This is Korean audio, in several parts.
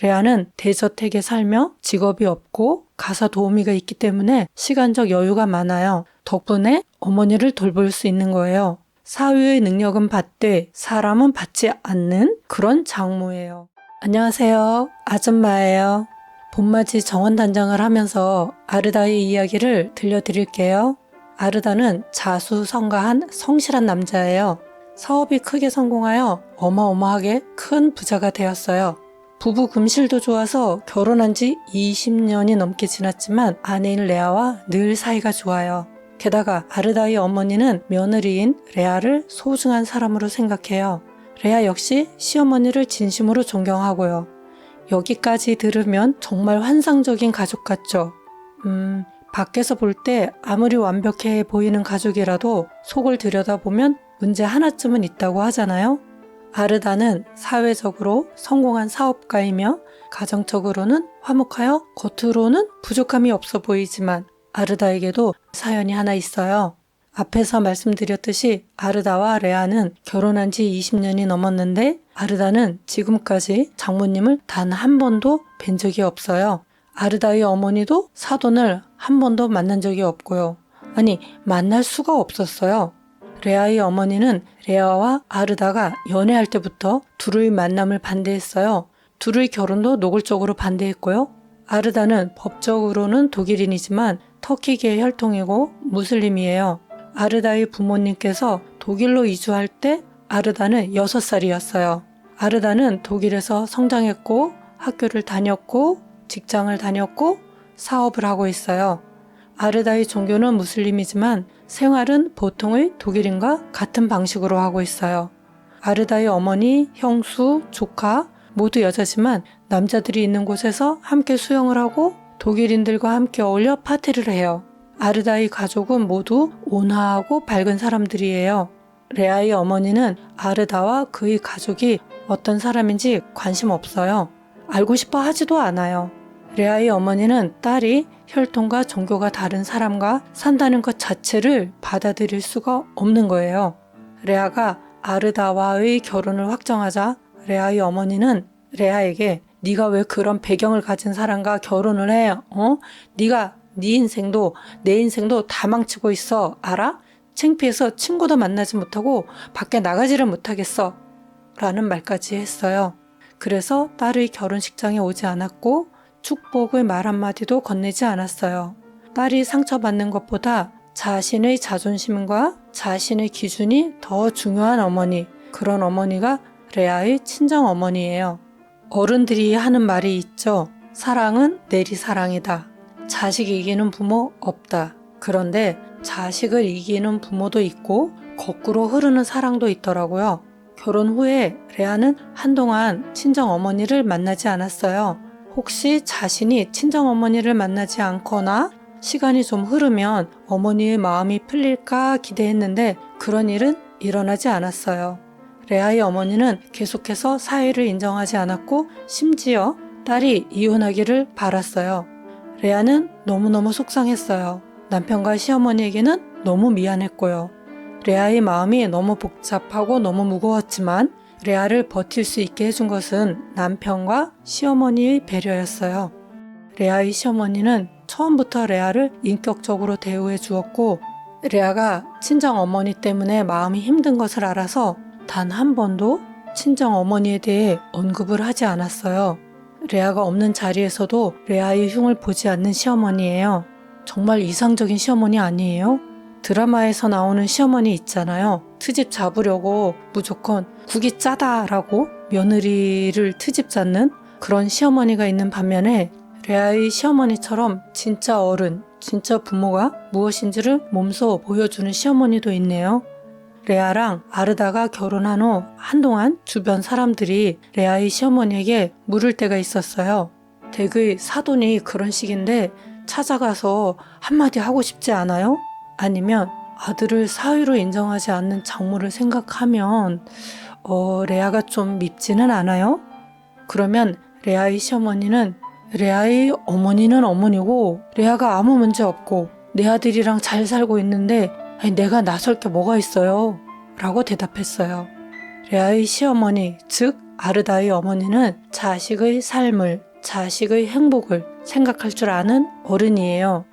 레아는 대저택에 살며 직업이 없고 가사 도우미가 있기 때문에 시간적 여유가 많아요. 덕분에 어머니를 돌볼 수 있는 거예요. 사위의 능력은 받되 사람은 받지 않는 그런 장모예요. 안녕하세요. 아줌마예요. 봄맞이 정원 단장을 하면서 아르다의 이야기를 들려드릴게요. 아르다는 자수성가한 성실한 남자예요. 사업이 크게 성공하여 어마어마하게 큰 부자가 되었어요. 부부 금실도 좋아서 결혼한 지 20년이 넘게 지났지만 아내인 레아와 늘 사이가 좋아요. 게다가 아르다의 어머니는 며느리인 레아를 소중한 사람으로 생각해요. 레아 역시 시어머니를 진심으로 존경하고요. 여기까지 들으면 정말 환상적인 가족 같죠? 음, 밖에서 볼 때 아무리 완벽해 보이는 가족이라도 속을 들여다보면 문제 하나쯤은 있다고 하잖아요? 아르다는 사회적으로 성공한 사업가이며 가정적으로는 화목하여 겉으로는 부족함이 없어 보이지만 아르다에게도 사연이 하나 있어요. 앞에서 말씀드렸듯이 아르다와 레아는 결혼한 지 20년이 넘었는데 아르다는 지금까지 장모님을 단 한 번도 뵌 적이 없어요. 아르다의 어머니도 사돈을 한 번도 만난 적이 없고요. 아니, 만날 수가 없었어요. 레아의 어머니는 레아와 아르다가 연애할 때부터 둘의 만남을 반대했어요. 둘의 결혼도 노골적으로 반대했고요. 아르다는 법적으로는 독일인이지만 터키계 혈통이고 무슬림이에요. 아르다의 부모님께서 독일로 이주할 때 아르다는 6살이었어요. 아르다는 독일에서 성장했고 학교를 다녔고 직장을 다녔고 사업을 하고 있어요. 아르다의 종교는 무슬림이지만 생활은 보통의 독일인과 같은 방식으로 하고 있어요. 아르다의 어머니, 형수, 조카 모두 여자지만 남자들이 있는 곳에서 함께 수영을 하고 독일인들과 함께 어울려 파티를 해요. 아르다의 가족은 모두 온화하고 밝은 사람들이에요. 레아의 어머니는 아르다와 그의 가족이 어떤 사람인지 관심 없어요. 알고 싶어 하지도 않아요. 레아의 어머니는 딸이 혈통과 종교가 다른 사람과 산다는 것 자체를 받아들일 수가 없는 거예요. 레아가 아르다와의 결혼을 확정하자 레아의 어머니는 레아에게 네가 왜 그런 배경을 가진 사람과 결혼을 해? 어? 네가 네 인생도 내 인생도 다 망치고 있어. 알아? 창피해서 친구도 만나지 못하고 밖에 나가지를 못하겠어. 라는 말까지 했어요. 그래서 딸의 결혼식장에 오지 않았고 축복의 말 한마디도 건네지 않았어요. 딸이 상처받는 것보다 자신의 자존심과 자신의 기준이 더 중요한 어머니, 그런 어머니가 레아의 친정 어머니예요. 어른들이 하는 말이 있죠. 사랑은 내리사랑이다. 자식 이기는 부모 없다. 그런데 자식을 이기는 부모도 있고 거꾸로 흐르는 사랑도 있더라고요. 결혼 후에 레아는 한동안 친정 어머니를 만나지 않았어요. 혹시 자신이 친정 어머니를 만나지 않거나 시간이 좀 흐르면 어머니의 마음이 풀릴까 기대했는데 그런 일은 일어나지 않았어요. 레아의 어머니는 계속해서 사회를 인정하지 않았고 심지어 딸이 이혼하기를 바랐어요. 레아는 너무너무 속상했어요. 남편과 시어머니에게는 너무 미안했고요. 레아의 마음이 너무 복잡하고 너무 무거웠지만 레아를 버틸 수 있게 해준 것은 남편과 시어머니의 배려였어요. 레아의 시어머니는 처음부터 레아를 인격적으로 대우해 주었고 레아가 친정 어머니 때문에 마음이 힘든 것을 알아서 단 한 번도 친정 어머니에 대해 언급을 하지 않았어요. 레아가 없는 자리에서도 레아의 흉을 보지 않는 시어머니예요. 정말 이상적인 시어머니 아니에요? 드라마에서 나오는 시어머니 있잖아요. 트집 잡으려고 무조건 국이 짜다라고 며느리를 트집 잡는 그런 시어머니가 있는 반면에 레아의 시어머니처럼 진짜 어른, 진짜 부모가 무엇인지를 몸소 보여주는 시어머니도 있네요. 레아랑 아르다가 결혼한 후 한동안 주변 사람들이 레아의 시어머니에게 물을 때가 있었어요. 댁의 사돈이 그런 식인데 찾아가서 한마디 하고 싶지 않아요? 아니면 아들을 사위로 인정하지 않는 장모를 생각하면 어, 레아가 좀 밉지는 않아요? 그러면 레아의 시어머니는 레아의 어머니는 어머니고 레아가 아무 문제 없고 내 아들이랑 잘 살고 있는데 내가 나설 게 뭐가 있어요? 라고 대답했어요. 레아의 시어머니, 즉 아르다의 어머니는 자식의 삶을, 자식의 행복을 생각할 줄 아는 어른이에요.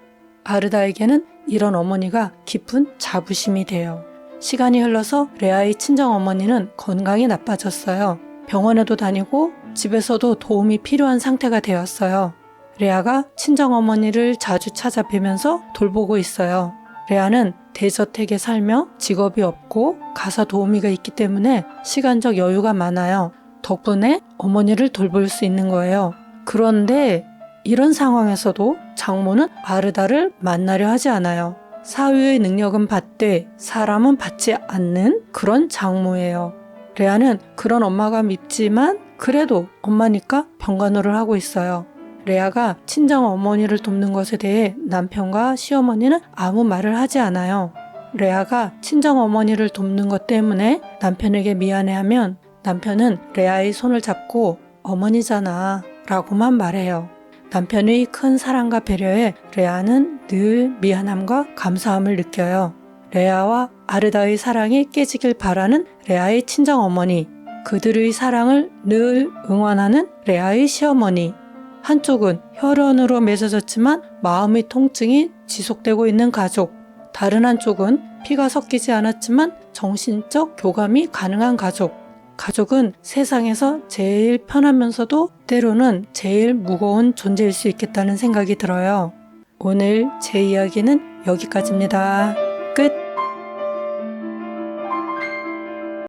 아르다에게는 이런 어머니가 깊은 자부심이 돼요. 시간이 흘러서 레아의 친정 어머니는 건강이 나빠졌어요. 병원에도 다니고 집에서도 도움이 필요한 상태가 되었어요. 레아가 친정 어머니를 자주 찾아뵈면서 돌보고 있어요. 레아는 대저택에 살며 직업이 없고 가사 도우미가 있기 때문에 시간적 여유가 많아요. 덕분에 어머니를 돌볼 수 있는 거예요. 그런데 이런 상황에서도 장모는 아르다를 만나려 하지 않아요. 사위의 능력은 받되 사람은 받지 않는 그런 장모예요. 레아는 그런 엄마가 밉지만 그래도 엄마니까 병간호를 하고 있어요. 레아가 친정 어머니를 돕는 것에 대해 남편과 시어머니는 아무 말을 하지 않아요. 레아가 친정 어머니를 돕는 것 때문에 남편에게 미안해하면 남편은 레아의 손을 잡고 어머니잖아 라고만 말해요. 남편의 큰 사랑과 배려에 레아는 늘 미안함과 감사함을 느껴요. 레아와 아르다의 사랑이 깨지길 바라는 레아의 친정 어머니, 그들의 사랑을 늘 응원하는 레아의 시어머니, 한쪽은 혈연으로 맺어졌지만 마음의 통증이 지속되고 있는 가족, 다른 한쪽은 피가 섞이지 않았지만 정신적 교감이 가능한 가족. 가족은 세상에서 제일 편하면서도 때로는 제일 무거운 존재일 수 있겠다는 생각이 들어요. 오늘 제 이야기는 여기까지입니다.